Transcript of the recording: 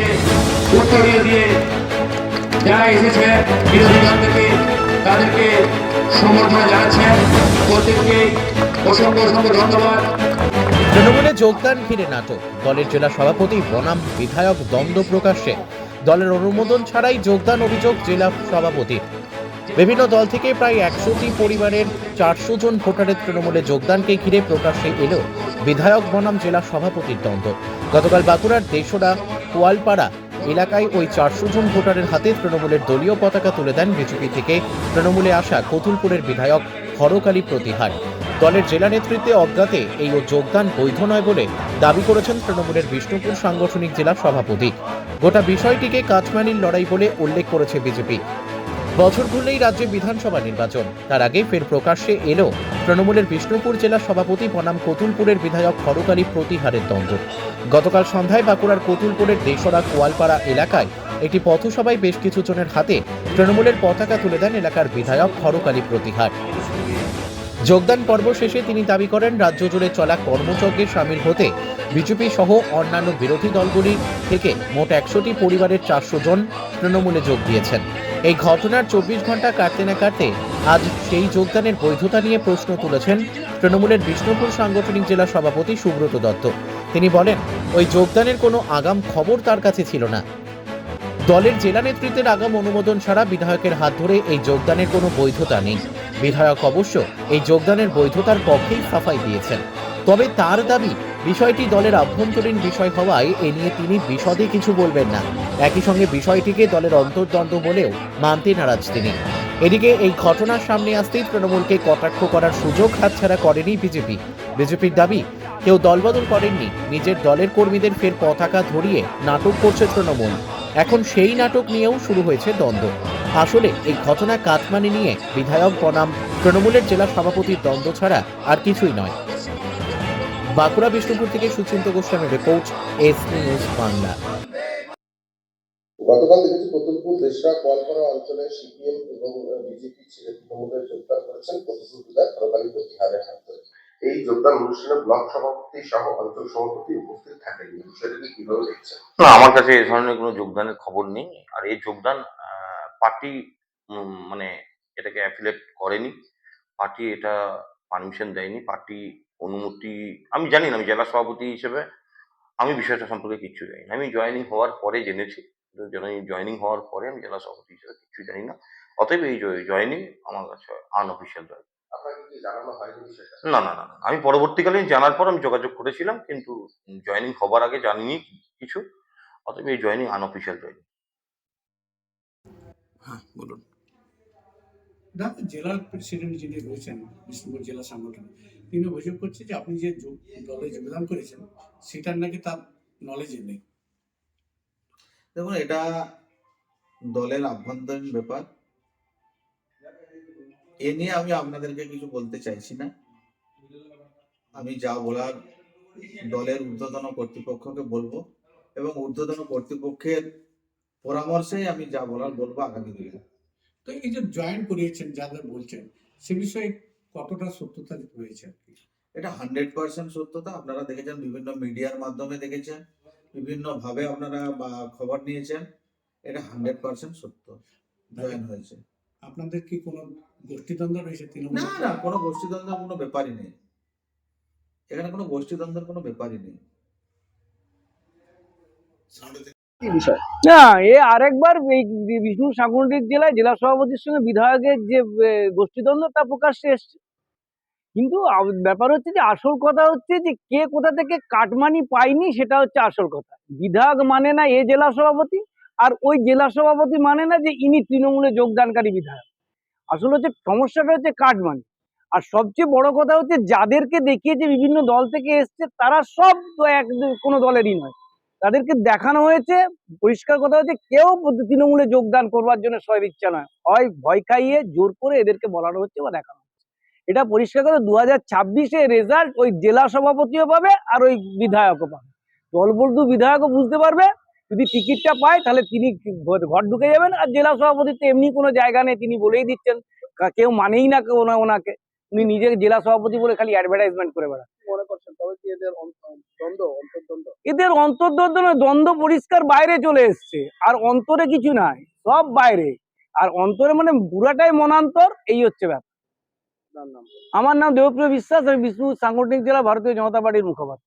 দিয়ে উত্তরীয় দিয়ে যারা এসেছে, বিরোধী দল থেকে তাদেরকে সমর্থন জানাচ্ছেন প্রত্যেককে অসংখ্য অসংখ্য ধন্যবাদ। তৃণমূলে যোগদান ঘিরে নাটক। দলের জেলা সভাপতি, বনাম বিধায়ক দ্বন্দ্ব প্রকাশ্যে। দলের অনুমোদন ছাড়াই যোগদান অভিযোগ জেলা সভাপতি। বিভিন্ন দল থেকে প্রায় একশোটি পরিবারের চারশো জন ভোটারের তৃণমূলে যোগদানকে ঘিরে প্রকাশ্যে এলো বিধায়ক বনাম জেলা সভাপতির দ্বন্দ্ব। গতকাল বাঁকুড়ার দেশরা কোয়ালপাড়া এলাকায় ওই চারশো জন ভোটারের হাতে তৃণমূলের দলীয় পতাকা তুলে দেন বিজেপি থেকে। তৃণমূলে আসা কতুলপুরের বিধায়ক হরকালী প্রতিহার। দলের জেলা নেতৃত্বে অজ্ঞাতে এই যোগদান বৈধ নয় বলে দাবি করেছেন তৃণমূলের বিষ্ণুপুর সাংগঠনিক জেলা সভাপতি। গোটা বিষয়টিকে কাঠমানির লড়াই বলে উল্লেখ করেছে বিজেপি। বছর ঘুরলেই রাজ্যে বিধানসভা নির্বাচন। তার আগে ফের প্রকাশ্যে এলো তৃণমূলের বিষ্ণুপুর জেলা সভাপতি বনাম কতুলপুরের বিধায়ক হরকালী প্রতিহারের দ্বন্দ্ব। গতকাল সন্ধ্যায় বাঁকুড়ার কতুলপুরের দেশরা কোয়ালপাড়া এলাকায় একটি পথসভায় বেশ কিছু জনের হাতে তৃণমূলের পতাকা তুলে দেন এলাকার বিধায়ক হরকালী প্রতিহার। যোগদান পর্ব শেষে তিনি দাবি করেন, রাজ্য জুড়ে চলা কর্মযজ্ঞে সামিল হতে বিজেপি সহ অন্যান্য বিরোধী দলগুলি থেকে মোট একশোটি পরিবারের চারশো জন তৃণমূলে যোগ দিয়েছেন। এই ঘটনার চব্বিশ ঘণ্টা কাটতে না কাটতে আজ সেই যোগদানের বৈধতা নিয়ে প্রশ্ন তুলেছেন তৃণমূলের বিষ্ণুপুর সাংগঠনিক জেলা সভাপতি সুব্রত দত্ত। তিনি বলেন, ওই যোগদানের কোনো আগাম খবর তার কাছে ছিল না। দলের জেলা নেতৃত্বের আগাম অনুমোদন ছাড়া বিধায়কের হাত ধরে এই যোগদানের কোনো বৈধতা নেই। বিধায়ক অবশ্য এই যোগদানের বৈধতার পক্ষেই সাফাই দিয়েছেন। তবে তার দাবি বিষয়টি দলের আভ্যন্তরীণ বিষয় হওয়ায় এ নিয়ে তিনি বিশদে কিছু বলবেন না। একই সঙ্গে বিষয়টিকে দলের অন্তর্দ্বন্দ্ব বলেও মানতে নারাজ তিনি। এদিকে এই ঘটনার সামনে আসতেই তৃণমূলকে কটাক্ষ করার সুযোগ হাতছাড়া করেনি বিজেপি। বিজেপির দাবি, কেউ দলবদল করেননি, নিজের দলের কর্মীদের ফের পতাকা ধরিয়ে নাটক করছে তৃণমূল। এখন সেই নাটক নিয়েও শুরু হয়েছে দ্বন্দ্ব। আসলে এই ঘটনা কাটমানি নিয়ে বিধায়ক বনাম, তৃণমূলের জেলা সভাপতির দ্বন্দ্ব ছাড়া আর কিছুই নয়। বাঁকুড়া বিষ্ণুপুর থেকে সুচিন্ত গোস্বামীর রিপোর্ট এস নিউজ বাংলা। গতকাল দেখেছি কতুলপুর দেশরা কোয়ালপাড়া অঞ্চলে সিপিএম এবং বিজেপি ছেড়ে তৃণমূলে যোগদান করেছেন বিধায়ক হরকালী প্রতিহারের হাত ধরে। এই যোগদান অনুষ্ঠানে ব্লক সভাপতি সহ অঞ্চল সভাপতি উপস্থিত থাকেন। এই কীভাবে দেখছেন? না আমার কাছে এ ধরনের কোনো যোগদানের খবর নেই। আর এই যোগদান পার্টি মানে এটাকে অ্যাফিলেট করেনি। পার্টি এটা পারমিশন দেয়নি। পার্টি অনুমতি আমি জানি না আমি জেলা সভাপতি হিসেবে আমি বিষয়টা সম্পর্কে কিচ্ছু জানি না। আমি জয়েনিং হওয়ার পরে জেনেছি জয়েনিং হওয়ার পরে আমি জেলা সভাপতি হিসেবে কিচ্ছু জানি না। অতএব এই জয়েনিং আমার কাছে আনঅফিসিয়াল জয়েনিং আপনাকে হয়নি না না না না। আমি পরবর্তীকালে জানার পর আমি যোগাযোগ করেছিলাম কিন্তু জয়েনিং হবার আগে জানিনি কিছু। অতএব এই জয়েনিং আনঅফিসিয়াল জয়েনিং হ্যাঁ বলুন। না জেলার প্রেসিডেন্ট যিনি রয়েছেন, বিষ্ণুপুর জেলা সংগঠন, তিনি অভিযোগ করছে যে আপনি যে দলে যোগদান করেছেন, সেটার নাকি তার নলেজে নেই। দেখুন, এটা দলের আভ্যন্তরীণ ব্যাপার। এ নিয়ে আমি আপনাদেরকে কিছু বলতে চাইছি না। আমি যা বলার দলের ঊর্ধ্বতন কর্তৃপক্ষকে বলব এবং ঊর্ধ্বতন কর্তৃপক্ষের পরামর্শেই আমি যা বলার বলব আগামী দিনে। তো এই যে জয়েন করিয়েছেন যাদের বলছেন সে বিষয়ে কতটা সত্যতা রয়েছে আর কি? এটা হান্ড্রেড পার্সেন্ট সত্যতা। আপনারা দেখেছেন বিভিন্ন মিডিয়ার মাধ্যমে দেখেছেন বিভিন্ন ভাবে আপনারা বা খবর নিয়েছেন। এটা হান্ড্রেড পার্সেন্ট সত্য। জয়েন হয়েছে। আপনাদের কি কোনো গোষ্ঠীদ্বন্দ্ব রয়েছে তৃণমূল? না না কোনো গোষ্ঠীদ্বন্দ্বের কোনো ব্যাপারই নেই। এখানে কোনো গোষ্ঠীদ্বন্দ্বের কোনো ব্যাপারই নেই। না, এ বিষ্ণু জেলায় জেলা সভাপতির সঙ্গে বিধায়কের যে গোষ্ঠীদ্বন্দ্ব, তা প্রকাশ্যে কিন্তু ব্যাপার হচ্ছে যে, আসল কথা হচ্ছে যে, কে কোথা থেকে কাটমানি পায়নি, সেটা হচ্ছে আসল কথা। বিধায়ক মানে না এ জেলা সভাপতি, আর ওই জেলা সভাপতি মানে না যে, ইনি তৃণমূলে যোগদানকারী বিধায়ক। আসলে হচ্ছে, সমস্যাটা হচ্ছে কাটমানি। আর সবচেয়ে বড় কথা হচ্ছে, যাদেরকে দেখিয়েছে বিভিন্ন দল থেকে এসছে, তারা সব কোনো দলেরই নয়। তাদেরকে দেখানো হয়েছে, পরিষ্কার কথা হচ্ছে কেউ তৃণমূলে যোগদান করবার জন্য সব ইচ্ছা নয়। হয় ভয় খাইয়ে, জোর করে এদেরকে বলানো হচ্ছে বা দেখানো হচ্ছে। এটা পরিষ্কার করে দু হাজার ছাব্বিশে রেজাল্ট ওই জেলা সভাপতিও পাবে আর ওই বিধায়কও পাবে। দলবন্ধু বিধায়কও বুঝতে পারবে, যদি টিকিটটা পায় তাহলে তিনি ঘর ঢুকে যাবেন আর জেলা সভাপতির তো এমনি কোনো জায়গা নেই, তিনি বলেই দিচ্ছেন কেউ মানেই না কেউ ওনা- ওনাকে। উনি নিজে জেলা সভাপতি বলে খালি অ্যাডভার্টাইজমেন্ট করে বেড়ান মনে করছেন তবে কি এদের দ্বন্দ্ব, অন্তর্দ্বন্দ্ব? এদের অন্তর্দ্বন্দ্ব দ্বন্দ্ব পরিষ্কার বাইরে চলে এসছে। আর অন্তরে কিছু নাই, সব বাইরে। আর অন্তরে মানে পুরাটাই মনান্তর, এই হচ্ছে ব্যাপার। আমার নাম দেবপ্রিয় বিশ্বাস, আমি বিষ্ণু সাংগঠনিক জেলা ভারতীয় জনতা পার্টির মুখপাত্র।